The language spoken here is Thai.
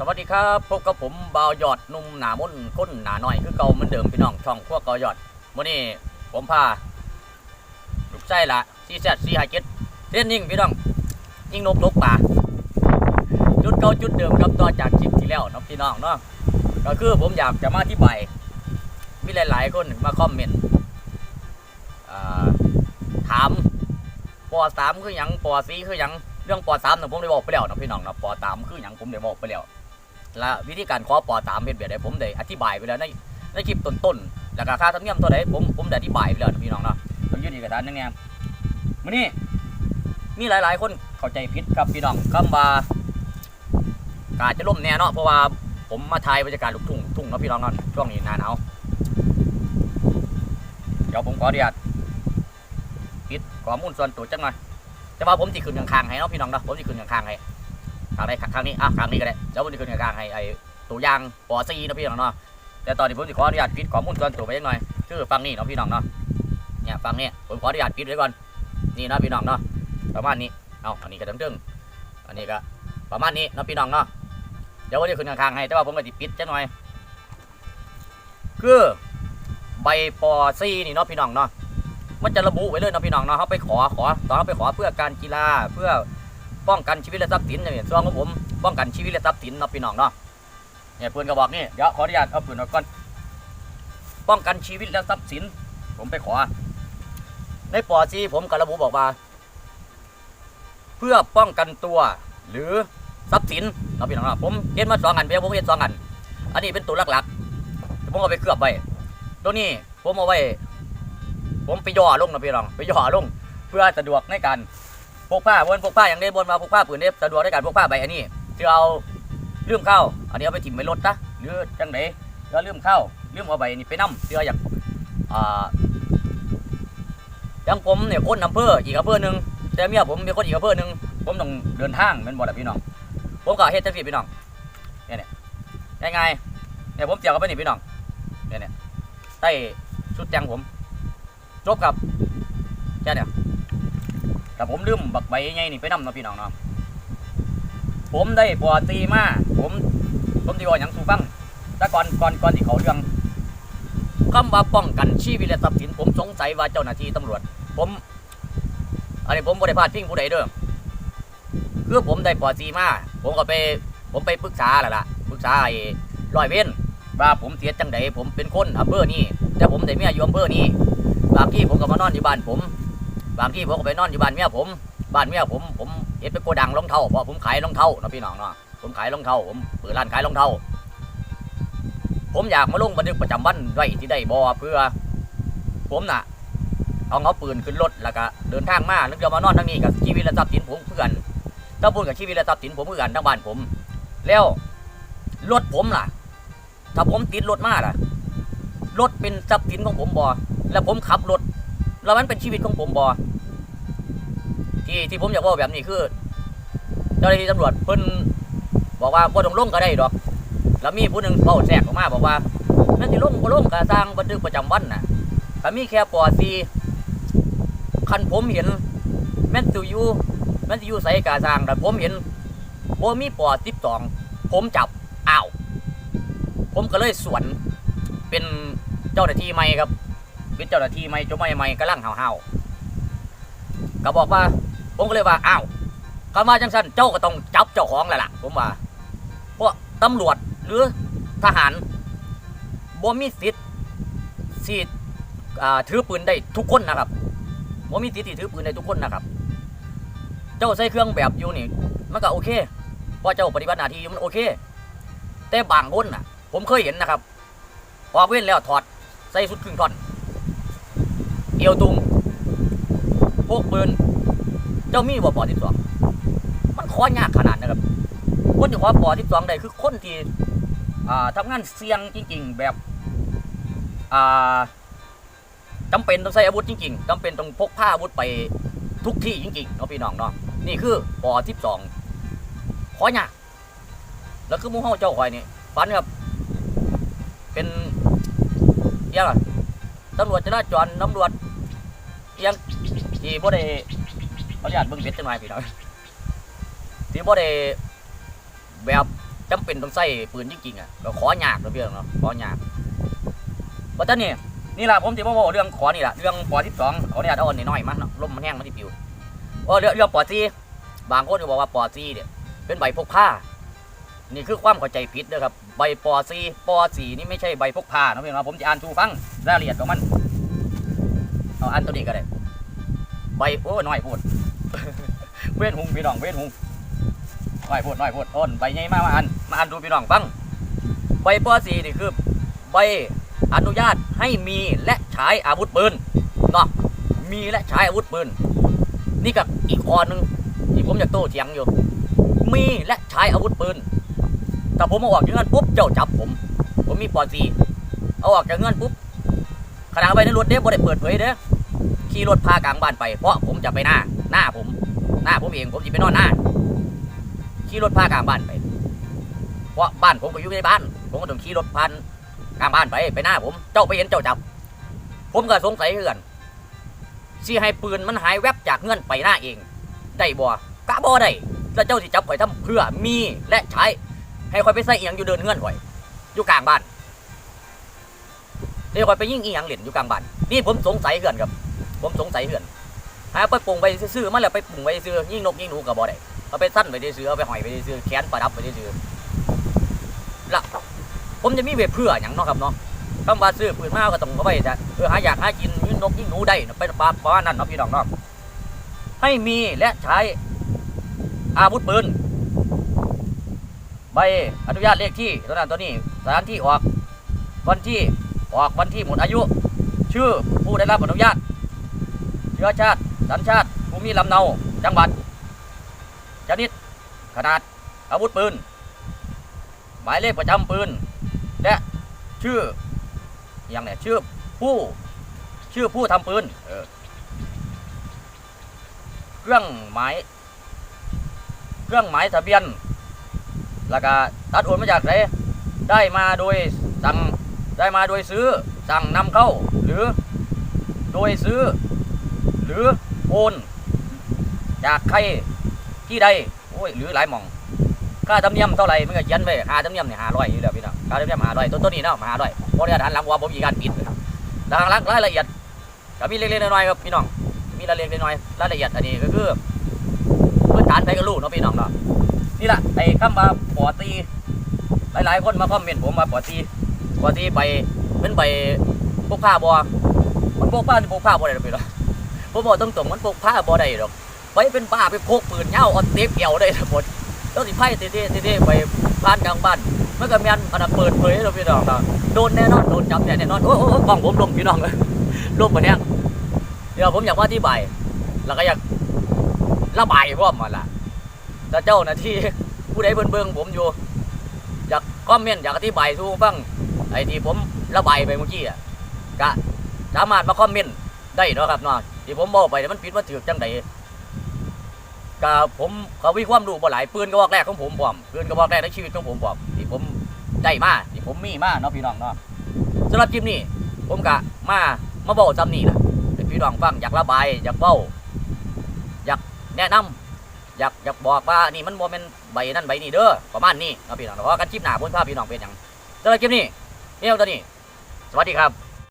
สวัสดีครับพบกับผมบ่าวยอดนุ่มหนามุนค้นหนาหน่อยคือเก่าเหมือนเดิมพี่น้องช่องพวกอยอดวันนี้ผมพาลูกไส้ละซีแซดซีไฮเจ็ดเล่นยิงพี่น้องยิงนกนกป่าจุดเก่าจุดเดิมครับต่อจากคลิปที่แล้วเนาะพี่น้องเนาะก็คือผมอยากจะมาที่ใบมีหลาย ๆ คนมาคอมเมนต์ถามปอสามคือหยังปอสีคือหยังเรื่องปอสามเนี่ยผมได้บอกไปแล้วนะพี่น้องนะปอสามคืออย่างผมได้บอกไปแล้ว และวิธีการขอปอสามเป็นแบบใดผมได้อธิบายไปแล้วในในคลิปต้นๆแล้วก็ค่าธรรมเนียมตัวไหนผมผมได้อธิบายไปแล้วนะพี่น้องเนาะต้องยื่นเอกสารนั่นไงมื้อนี้มีหลายๆ คนเข้าใจผิดครับพี่น้องคำว่ากาจะล่มแน่เนาะเพราะว่าผมมาถ่ายบรรยากาศลูกทุ่งทุ่งเนาะพี่น้องเนาะช่วงนี้หนาหนาวเดี๋ยวผมขออนุญาตปิดข้อมูลส่วนตัวจังหน่อยแต่ว่าผมสิขึ้นข้างๆให้เนาะพี่น้องเนาะผมสิขึ้นข้างๆให้ ข้างใดข้างนี้อะข้างนี้ก็ได้แล้วผมสิขึ้นข้างให้ไอ้ตัวยางปอซีนะพี่น้องเนาะแต่ตอนนี้ผมสิขออนุญาตปิดข้อมูลส่วนตัวไปจังหน่อยคือฟังนี่เนาะพี่น้องเนาะเนี่ยฟังนี่ผมขออนุญาตปิดไว้ก่อนนี่นะพี่น้องเนาะประมาณนี้เอาอันนี้ก็ตึงๆอันนี้ก็ประมาณนี้นะพี่น้องเนาะเดี๋ยวผมจะขึ้นข้างๆให้แต่ว่าผมก็สิปิดจังหน่อย คือใบปอซีนี่เนาะพี่น้องเนาะมันจะระบุไว้เลยเนาะพี่น้องเนาะเขาไปขอขอตอนเขาไปขอเพื่อการกีฬาเพื่อ ป้องกันชีวิตและทรัพย์สินอย่างนี้ส่วนของผมป้องกันชีวิตและทรัพย์สินเนาะพี่น้องเนาะเนี่ยปืนกระบอกนี่เดี๋ยวขออนุญาตเอาปืนออกก่อนป้องกันชีวิตและทรัพย์สิน ผมไปขอ ในปอซีผมกระบุบอกว่า เพื่อป้องกันตัวหรือทรัพย์สินเนาะพี่น้องเนาะผมเห็นมาสองอันเพียงผมเห็นสองอัน อันนี้เป็นตัวหลักๆผมเอาไปเคลือบไว้ตัวนี้ผมเอาไว้ ผมไปย่อลงนะพี่น้องไปย่อลงเพื่อสะดวกในการ พกผ้าบนพกผ้าอย่างได้บนมาพกผ้าปืนได้สะดวกในการพกผ้าใบอันนี้ที่เอาลืมเข้า อันนี้เอาไปถิ่มไปรถนะหรือจังไดแล้วลืมเข้าลืมเอาใบนี้ไปนั่เพื่ออยากอ่าอยังผมเนี่ยคนอำเภออีกอำเภอหนึ่งแต่เมียผมเป็นคนอีกอำเภอหนึ่งผมต้องเดินทางเป็นบ่ล่ะพี่น้องผมก็เฮ็ดจังซี่พี่น้องเนี่ยเนี่ยง่ายๆเนี่ยผมเจียวกับไปนี่พี่น้องเนี่ยเนี่ยใต้ชุดแจงผมจบกับแค่เนี่ย แต่ผมลืมบักใบไงนี่ไปนำเนาะพี่น้องเนาะผมได้ปอตีมาผมผมที่ว่าอย่างสูฟังแต่ก่อนก่อนก่อนที่เขาเรื่องคำว่าป้องกันชีวิตและทรัพย์สิน ผมสงสัยว่าเจ้าหน้าที่ตำรวจ ผมอันนี้ผมบริพาทพิงผู้ใดเด้อคือผมได้ปอตีมาผมก็ไปผมไปปรึกษาแหละล่ะปรึกษาไอ้ร้อยเว้นว่าผมเสียจังใดผมเป็นคนอำเภอนี่แต่ผมได้เมียอยู่อำเภอนี่บางที่ผมก็มานอนอยู่บ้านผม บางที่ผมก็ไปนอนอยู่บ้านเมียผม บ้านเมียผมผมเฮ็ดเป็นโกดังรองเท้าเพราะผมขายรองเท้านะพี่น้องเนาะผมขายรองเท้าผมเปิดร้านขายรองเท้าผมอยากมาลงบันทึกประจำวันไว้ที่ได้บ่เพื่อ ผมน่ะเอาเอาปืนขึ้นรถแล้วก็เดินทางมาแล้วจะมานอนทั้งนี้กับชีวิตและทรัพย์สินผมเพื่อนถ้าพูดกับชีวิตและทรัพย์สินผมเพื่อนทั้งบ้านผม แล้วรถผมล่ะ ถ้าผมติดรถมาล่ะรถเป็นทรัพย์สินของผมบ่แล้วผมขับรถแล้วมันเป็นชีวิตของผมบอ ที่ที่ผมอยากบอกแบบนี้คือ เจ้าหน้าที่ตำรวจเพิ่นบอกว่าบ่ต้องลงก็ได้ดอก แล้วมีผู้หนึ่งเบ้าแทรกออกมาบอกว่านั่นที่ลงบ่ลงก็สร้างบันทึกประจำวันน่ะแต่มีแค่ปอซีคันผมเห็นแม่นสิอยู่แม่นสิอยู่ใส่กาสร้างแต่ผมเห็นบ่มีปอสิบสองผมจับอ้าวผมก็เลยสวนเป็นเจ้าหน้าที่ใหม่ครับเป็นเจ้าหน้าที่ใหม่จบใหม่ๆกำลังเห่าๆก็บอกว่า ผมก็เลยว่าอ้าวคำว่าจังสันเจ้าก็ต้องจับเจ้าของแหละล่ะ ผมว่าเพราะตำรวจหรือทหารบ่มีสิทธิ์สิอ่าถือปืนได้ทุกคนนะครับบ่มีสิทธิ์ที่ถือปืนได้ทุกคนนะครับ เจ้าใส่เครื่องแบบอยู่นี่มันก็โอเคเพราะเจ้าปฏิบัติหน้าที่มันโอเค แต่บางคนน่ะ ผมเคยเห็นนะครับออกเว้นแล้วถอดใส่สุดครึ่งท่อนเอวตุงพวกปืน เจ้ามีบ่ปอที่สองมันข้อยากขนาดนะครับคนที่ขอปอที่สองได้คือคนที่อ่าทำงานเสี่ยงจริง ๆ แบบอ่าจำเป็นต้องใช้อาวุธจริงๆจำเป็นต้องพกพาอาวุธไปทุกที่จริงๆเนาะพี่น้องเนาะนี่คือปอที่สองข้อยากแล้วคือมูเฮาเจ้าคอยนี่ฝันครับเป็นเยังไงตำรวจจราจรตำรวจอิหยังที่บ่ได้ ออนุญาตเบิ่งเบ็ดจังหน่อยพี่น้องที่บ่ได้แบบจำเป็นต้องใส่ปืนจริงๆอะก็ขอยากนะพี่น้องเนาะขอยากบัดตอนนี้นี่ล่ะผมสิมาบอกเรื่องขอนี่ล่ะเรื่องปอ12เขาเนี่ยเอาอันน้อยๆมาเนาะลมมันแห้งมันสิปิวว่าเรื่องเรื่องปอซีบางคนก็บอกว่าปอซีเนี่ยเป็นใบพกผ้า นี่คือความเข้าใจผิดเด้อครับ ใบปอซีปอสีนี่ไม่ใช่ใบพกพานะพี่น้องผมจะอ่านชูฟังรายละเอียดของมันเอาอันตัวนี้ก็ได้ใบโอ้น้อยพูด เว้นหุงพี่น้องเว้นหุงน้อยพูดน้อยพูดต้นใบใหญ่มากมาอ่านมาอ่านดูพี่น้องฟังใบปอสีนี่คือใบอนุญาตให้มีและใช้อาวุธปืนเนาะมีและใช้อาวุธปืนนี่กับอีกข้อหนึงที่ผมอยากโต้เถียงอยู่ มีและใช้อาวุธปืนถ้าผมเอาออกจากเงินปุ๊บเจ้าจับผม ผมมีปอซีเอาออกจากเงินปุ๊บขณะไปในรถเด้บ่ได้เปิดเผยเด้อขี่รถพากลางบ้านไปเพราะผมจะไปหน้า หน้าผม หน้าผมเองผมจะไปนอนหน้าขี่รถพากลางบ้านไป เพราะบ้านผมก็อยู่ในบ้าน ผมก็ต้องขี่รถพันกลางบ้านไปไปหน้าผม เจ้าไปเห็นเจ้าจับ ผมก็สงสัยเพื่อนสิให้ปืนมันหายแวบจากเงินไปหน้าเอง ได้บ่กะบ่ได้แล้วเจ้าสิจับข่อยทำเพื่อมีและใช้ ให้ข่อยไปใส่เอียงอยู่เดินเงื่อนข่อย อยู่กลางบ้านเดี๋ยวข่อยไปยิ่งเอียงเหรียญอยู่กลางบ้านนี่ผมสงสัยเพื่อนครับ ผมสงสัยเพื่อน หาไปปรุงไปซื้อๆมาแล้วไปปรุงไปซื้อยิ่งนกยิ่งหนูกับบ่ได้เอาไปสั้นไปซื้อเอาไปหอยไปซื้อแขนประดับไปซื้อละผมจะมีเวเพื่ออย่างนาะครับเนาะคำว่าซื้อปืนมาก็ต้องเอาไว้แต่เออหาอยากหากินยิ่งนกยิ่งหนูได้ไปปาประมาณนั้นเนาะพี่น้องเนาะให้มีและใช้อาวุธปืนใบอนุญาตเลขที่ตัวนั้นตัวนี้สถานที่ออกวันที่ออกวันที่หมดอายุ ชื่อผู้ได้รับอนุญาตเชื้อชาติ สัญชาติภูมิลำเนา จังหวัด ชนิด ขนาด อาวุธปืน หมายเลขประจำปืน และชื่ออย่างเนี่ยชื่อผู้ ชื่อผู้ทำปืนเออเครื่องหมาย เครื่องหมายทะเบียน แล้วก็ตัดโอนมาจากไหนได้มาโดยสั่งได้มาโดยซื้อสั่งนำเข้าหรือ โดยซื้อ หรือ โอนจากใครที่ใดโอ้ยหรือหลายหม่องค่าธรรมเนียมเท่าไหร่มันก็เขียนไว้ค่าธรรมเนียมเนี่ยห้าร้อยอยู่แล้วพี่น้องค่าธรรมเนียมห้าร้อยต้นต้นนี้เนาะห้าร้อยบริการหลังว่าผมมีการปิดนะครับหลังหลังรายละเอียดก็มีเล็กๆน้อยๆครับพี่น้องมีรายละเอียดน้อยรายละเอียดอันนี้ก็คือพื้นฐานไปกับลูกเนาะพี่น้องเนาะนี่แหละไอ้คำว่าปอตีหลายๆคนมาคอมเมนต์ผมว่าปอตีปอตีไปเป็นใบพวกผ้าบอมันพวกผ้าที่พวกผ้าบ่ได้หรือกพี่น้อง ผมบอกตรงๆมันพกผ้าบ่ได้หรอกไปเป็นบ้าไปพกปืนเหย้าออนเต็บเอวได้ทั้งหมดแล้วสิไพ่เท่ๆเท่ๆไปบ้านกลางบ้านมันก็แม่นมันเปิดเผยเราพี่น้องเนาโดนแน่นอนโดนจับแน่นอนโอ้โหกล้องผมลมพี่น้องเลยลมมาเนี่ยเดี๋ยวผมอยากว่าที่ใบแล้วก็อยากระบายพร้อมมาละแต่เจ้าหน้าที่ผู้ใดเบิ่งเบิ่งผมอยู่ อยากคอมเมนต์อยากอธิบายสู่ฟังไอ้ที่ผมระบายไปเมื่อกี้อะก็สามารถมาคอมเมนต์ได้เนาะครับเนาะ ที่ผมบอกไปเนี่ยมันผิดว่าถือจังใดก็ผมเขาวิความรู้บ่หลายปืนกระบอกแรกของผมพร้อมปืนกระบอกแรกในชีวิตของผมพร้อมที่ผมได้มาที่ผมมีมาเนาะพี่น้องเนาะสำหรับคลิปนี้ผมก็มามาบอกจำนี่แหละพี่น้องฟังอยากระบายอยากเบ้าอยากแนะนำอยากอยากบอกว่านี่มันโมเมนใบนั่นใบนี่เด้อประมาณนี้เนาะพี่น้องเพราะกันคลิปหน้าพ้นภาพพี่น้องเป็นอย่างสำหรับคลิปนี้เที่ยวตัวนี้ สวัสดีครับ